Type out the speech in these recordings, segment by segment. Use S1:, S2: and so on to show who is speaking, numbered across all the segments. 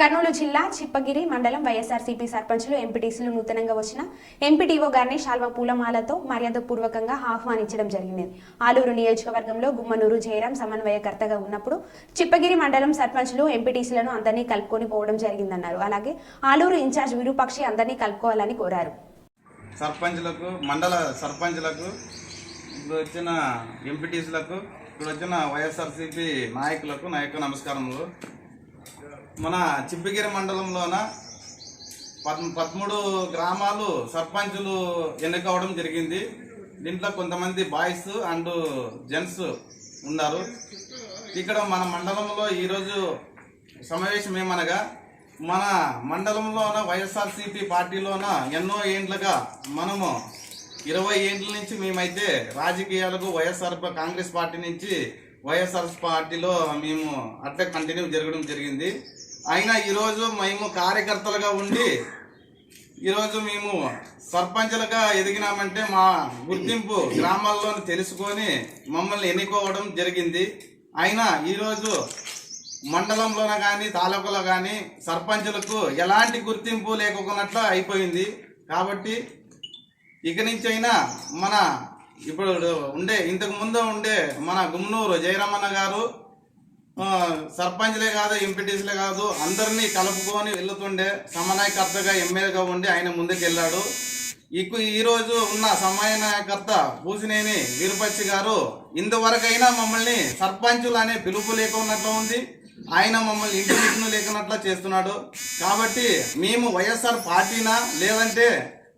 S1: కర్నూలు జిల్లా చిప్పగిరి మండలం వైఎస్ఆర్సీపీ సర్పంచులు ఎంపీటీసీలు నూతనంగా వచ్చిన ఎంపీటీఓ గారిని శాల్వ పూలమాలతో మర్యాదపూర్వకంగా ఆహ్వానించడం జరిగింది. ఆలూరు నియోజకవర్గంలో గుమ్మనూరు జయరాం సమన్వయకర్తగా ఉన్నప్పుడు చిప్పగిరి మండలం సర్పంచులు ఎంపీటీసీలను అందరినీ కలుపుకొని పోవడం జరిగిందన్నారు. అలాగే ఆలూరు ఇన్ఛార్జ్ విరూపాక్షి అందరినీ కలుపుకోవాలని కోరారు.
S2: సర్పంచ్లకు మండల సర్పంచ్లకు ఇప్పుడు వచ్చిన ఎంపీటీసీలకు ఇప్పుడు వచ్చిన వైఎస్ఆర్సీపీ నాయకులకు నా యొక్క నమస్కారములు. మన చిబ్బగిరి మండలంలోన పద్ పదమూడు గ్రామాలు సర్పంచులు ఎన్నుకోవడం జరిగింది. దీంట్లో కొంతమంది బాయ్స్ అండ్ జెంట్స్ ఉన్నారు. ఇక్కడ మన మండలంలో ఈరోజు సమావేశం ఏమనగా మన మండలంలోన వైఎస్ఆర్సీపీ పార్టీలోన ఎన్నో ఏండ్లుగా మనము ఇరవై ఏండ్ల నుంచి మేమైతే రాజకీయాలకు వైఎస్ఆర్ కాంగ్రెస్ పార్టీ నుంచి వైఎస్ఆర్ పార్టీలో మేము అట్లా కంటిన్యూ జరగడం జరిగింది. అయినా ఈరోజు మేము కార్యకర్తలుగా ఉండి ఈరోజు మేము సర్పంచులుగా ఎదిగినామంటే మా గుర్తింపు గ్రామాల్లో తెలుసుకొని మమ్మల్ని ఎన్నుకోవడం జరిగింది. అయినా ఈరోజు మండలంలోన కానీ తాలూకులో కానీ సర్పంచులకు ఎలాంటి గుర్తింపు లేకున్నట్లు అయిపోయింది. కాబట్టి ఇక నుంచైనా అయినా మన ఇప్పుడు ఉండే ఇంతకు ముందు ఉండే మన గుమ్నూరు జయరమణ గారు సర్పంచ్లే కాదు ఎంపీటీస్లే కాదు అందరినీ కలుపుకొని వెళ్తుండే సమన్వయకర్తగా ఎమ్మెల్యేగా ఉండి ఆయన ముందుకు వెళ్ళాడు ఇకు ఈరోజు ఉన్న సమన్వయకర్త పూసినేని వీరపచ్చి గారు ఇంతవరకైనా మమ్మల్ని సర్పంచులు అనే పిలుపు లేకున్నట్లు ఉంది. ఆయన మమ్మల్ని ఇంటిమిషన్ లేకున్నట్లు చేస్తున్నాడు. కాబట్టి మేము వైఎస్ఆర్ పార్టీనా లేదంటే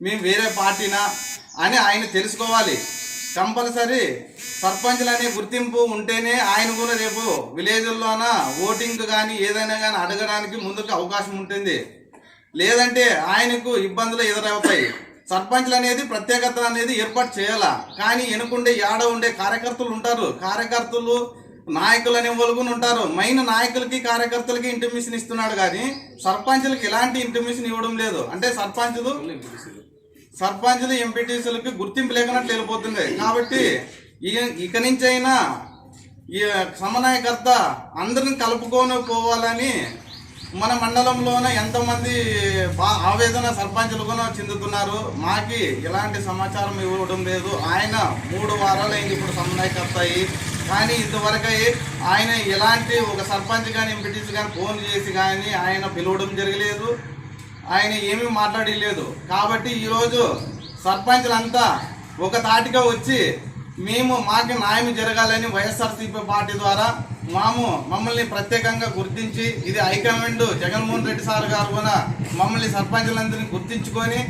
S2: మేము వేరే పార్టీనా అని ఆయన తెలుసుకోవాలి. కంపల్సరీ సర్పంచ్లనే గుర్తింపు ఉంటేనే ఆయన కూడా రేపు విలేజ్లోన ఓటింగ్ కానీ ఏదైనా కానీ అడగడానికి ముందుకు అవకాశం ఉంటుంది. లేదంటే ఆయనకు ఇబ్బందులు ఎదురవుతాయి. సర్పంచ్లు అనేది ప్రత్యేకత అనేది ఏర్పాటు చేయాలా. కానీ ఎనుకుండే ఏడ ఉండే కార్యకర్తలు ఉంటారు. కార్యకర్తలు నాయకులు అనే వాళ్ళు ఉంటారు. మెయిన్ నాయకులకి కార్యకర్తలకి ఇంటిమిషన్ ఇస్తున్నాడు కానీ సర్పంచ్లకి ఎలాంటి ఇంటిమిషన్ ఇవ్వడం లేదు. అంటే సర్పంచులు సర్పంచులు ఎంపీటీసీలకి గుర్తింపు లేకున్నట్లు వెళ్ళిపోతుంది కాబట్టి ఇక నుంచి అయినా ఈ సమన్వయకర్త అందరిని కలుపుకొని పోవాలని మన మండలంలోన ఎంతమంది బా ఆవేదన సర్పంచులు కూడా చెందుతున్నారు. మాకి ఎలాంటి సమాచారం ఇవ్వడం లేదు. ఆయన మూడు వారాలు ఇప్పుడు సమన్వయకర్త అయ్యి. కానీ ఇంతవరకు ఆయన ఎలాంటి ఒక సర్పంచ్ కానీ ఎంపీటీసీ కానీ ఫోన్ చేసి కానీ ఆయన పిలవడం జరగలేదు. ఆయన ఏమీ మాట్లాడలేదు. కాబట్టి ఈరోజు సర్పంచ్లంతా ఒక తాటిగా వచ్చి మేము మాకు న్యాయం జరగాలని వైఎస్ఆర్సీపీ పార్టీ ద్వారా మాము మమ్మల్ని ప్రత్యేకంగా గుర్తించి ఇది హైకమాండ్ జగన్మోహన్ రెడ్డి సార్ గారు కూడా మమ్మల్ని సర్పంచులందరినీ గుర్తించుకొని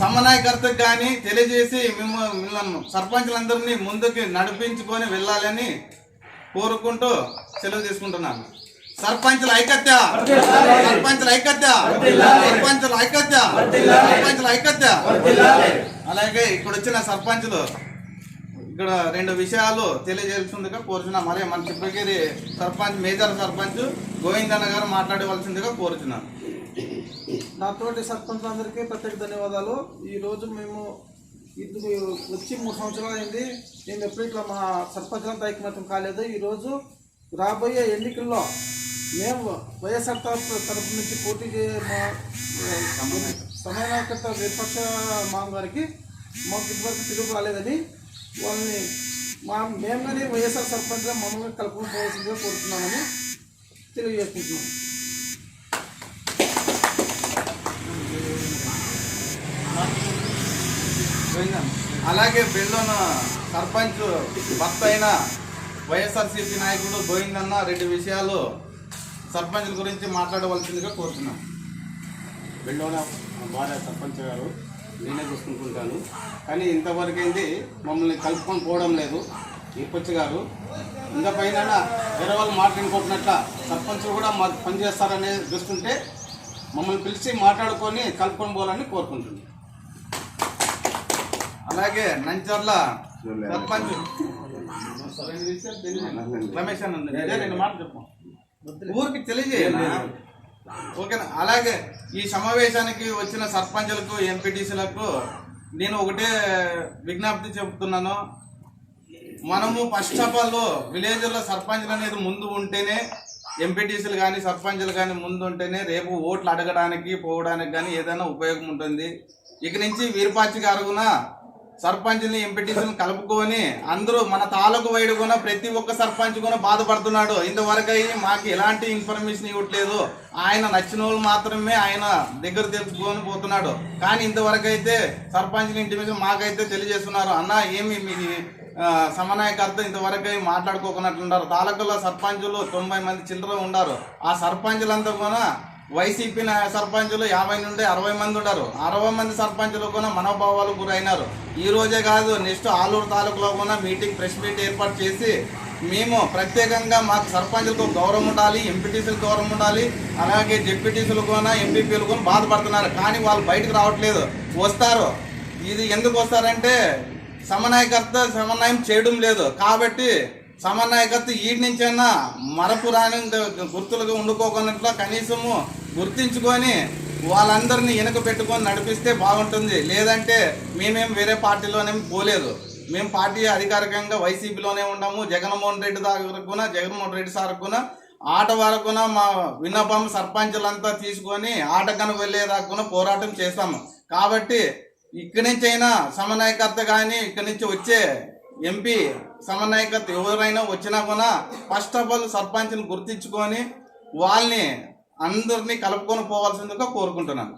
S2: సమన్వయకర్తకు కానీ తెలియజేసి మేము మిమ్మల్ని సర్పంచులందరినీ ముందుకు నడిపించుకొని వెళ్ళాలని కోరుకుంటూ సెలవు తీసుకుంటున్నాను. సర్పంచుల ఐకత్య! సర్పంచుల ఐకత్య! సర్పంచుల ఐకత్య! సర్పంచుల ఐకత్య! అలాగే ఇక్కడ వచ్చిన సర్పంచులు ఇక్కడ రెండు విషయాలు తెలియజేయాల్సిందిగా కోరుచున్నాం. మరి మన చిప్పగిరి సర్పంచ్ మేజర్ సర్పంచ్ గోవిందన్న గారు మాట్లాడవలసిందిగా కోరుచున్నాను.
S3: నాతోటి సర్పంచ్ అందరికీ ప్రత్యేక ధన్యవాదాలు. ఈ రోజు మేము ఇది వచ్చి మూడు సంవత్సరాలు అయింది. మేము ఎప్పుడు ఇట్లా మా సర్పంచులంతా ఐకమత్యం కాలేదు. ఈరోజు రాబోయే ఎన్నికల్లో మేము వైఎస్ఆర్ తరఫు తరఫు నుంచి పోటీ చే మా సమన్వయకర్త విపక్ష మామ గారికి మాకు ఇంతవరకు పిలుపు రాలేదని వాళ్ళని మా మేము కానీ వైఎస్ఆర్ సర్పంచ్గా మమ్మల్ని కలుపుకొని పోవాల్సిందిగా కోరుతున్నామని తెలియజేసుకుంటున్నాం
S2: గోవిందన్న. అలాగే బెల్లోన సర్పంచ్ భర్త అయిన వైఎస్ఆర్సీపీ నాయకుడు గోవిందన్న రెండు విషయాలు సర్పంచుల గురించి మాట్లాడవలసిందిగా కోరుతున్నాం
S4: వెళ్ళోన భార్య సర్పంచ్ గారు నేనే చూసుకుంటుంటాను. కానీ ఇంతవరకు అయింది మమ్మల్ని కలుపుకొని పోవడం లేదు. ఈపొచ్చి గారు. ఇంకా పైన వేరే వాళ్ళు మాట్లాడుకుంటున్నట్ల సర్పంచులు కూడా మాకు పనిచేస్తారనే చూస్తుంటే మమ్మల్ని పిలిచి మాట్లాడుకొని కలుపుకొని పోవాలని కోరుకుంటున్నాను.
S2: అలాగే నంచర్ల సర్పంచ్. రమేష్ అన్న మాటలు చెప్పు ఊరికి తెలియజేయాలి ఓకేనా? అలాగే ఈ సమావేశానికి వచ్చిన సర్పంచులకు ఎంపీటీసీలకు నేను ఒకటే విజ్ఞప్తి చెబుతున్నాను మనము ఫస్ట్ ఆఫ్ ఆల్ విలేజ్లో సర్పంచ్లు అనేది ముందు ఉంటేనే ఎంపీటీసీలు కానీ సర్పంచ్లు కానీ ముందు ఉంటేనే రేపు ఓట్లు అడగడానికి పోవడానికి కానీ ఏదైనా ఉపయోగం ఉంటుంది. ఇక నుంచి వీరపాచి గారుగున సర్పంచ్ని ఎంపీటీసీని కలుపుకొని అందరూ మన తాలూకు వైడు కూడా ప్రతి ఒక్క సర్పంచ్ కూడా బాధపడుతున్నాడు. ఇంతవరకు అయ్యి మాకు ఎలాంటి ఇన్ఫర్మేషన్ ఇవ్వట్లేదు. ఆయన నచ్చిన వాళ్ళు మాత్రమే ఆయన దగ్గర తెలుసుకొని పోతున్నాడు. కానీ ఇంతవరకు అయితే సర్పంచ్ని ఇంటిమేషన్ మాకైతే తెలియజేస్తున్నారు. అన్న ఏమి మీది సమన్వయకర్త ఇంతవరకు అయ్యి మాట్లాడుకోకున్నట్లున్నారు తాలూకులో సర్పంచులు తొంభై మంది చిల్లర ఉన్నారు ఆ సర్పంచులంతా కూడా వైసీపీ సర్పంచులు యాభై నుండి అరవై మంది ఉన్నారు అరవై మంది సర్పంచులు కూడా మనోభావాలు గురైనారు. ఈ రోజే కాదు నెక్స్ట్ ఆలూరు తాలూకులో కూడా మీటింగ్ ప్రెస్ మీట్ ఏర్పాటు చేసి మేము ప్రత్యేకంగా మాకు సర్పంచులకు గౌరవం ఉండాలి ఎంపీటీసీలకు గౌరవం ఉండాలి అలాగే జెడ్పీటీసీలు కూడా ఎంపీపీలు కూడా బాధపడుతున్నారు. కానీ వాళ్ళు బయటకు రావట్లేదు. వస్తారు. ఇది ఎందుకు వస్తారంటే సమన్వయకర్త సమన్వయం చేయడం లేదు. కాబట్టి సమన్వయకర్త ఈ నుంచైనా మరపురాని గుర్తులుగా ఉండుకోకున్నట్లు కనీసము గుర్తించుకొని వాళ్ళందరినీ వెనక పెట్టుకొని నడిపిస్తే బాగుంటుంది. లేదంటే మేమేం వేరే పార్టీలోనేం పోలేదు. మేము పార్టీ అధికారికంగా వైసీపీలోనే ఉన్నాము జగన్మోహన్ రెడ్డి దగ్గరకున జగన్మోహన్ రెడ్డి సార్కున ఆట వరకున మా విన్నపం సర్పంచులంతా తీసుకొని ఆటకను వెళ్ళేదాకా పోరాటం చేస్తాము. కాబట్టి ఇక్కడి నుంచి అయినా సమన్వయకర్త కానీ ఇక్కడి నుంచి వచ్చే ఎంపీ సమన్వయకర్త ఎవరైనా వచ్చినా కూడా ఫస్ట్ ఆఫ్ ఆల్ సర్పంచ్ని గుర్తించుకొని వాళ్ళని అందరినీ కలుపుకొని పోవాల్సిందిగా కోరుకుంటున్నాను.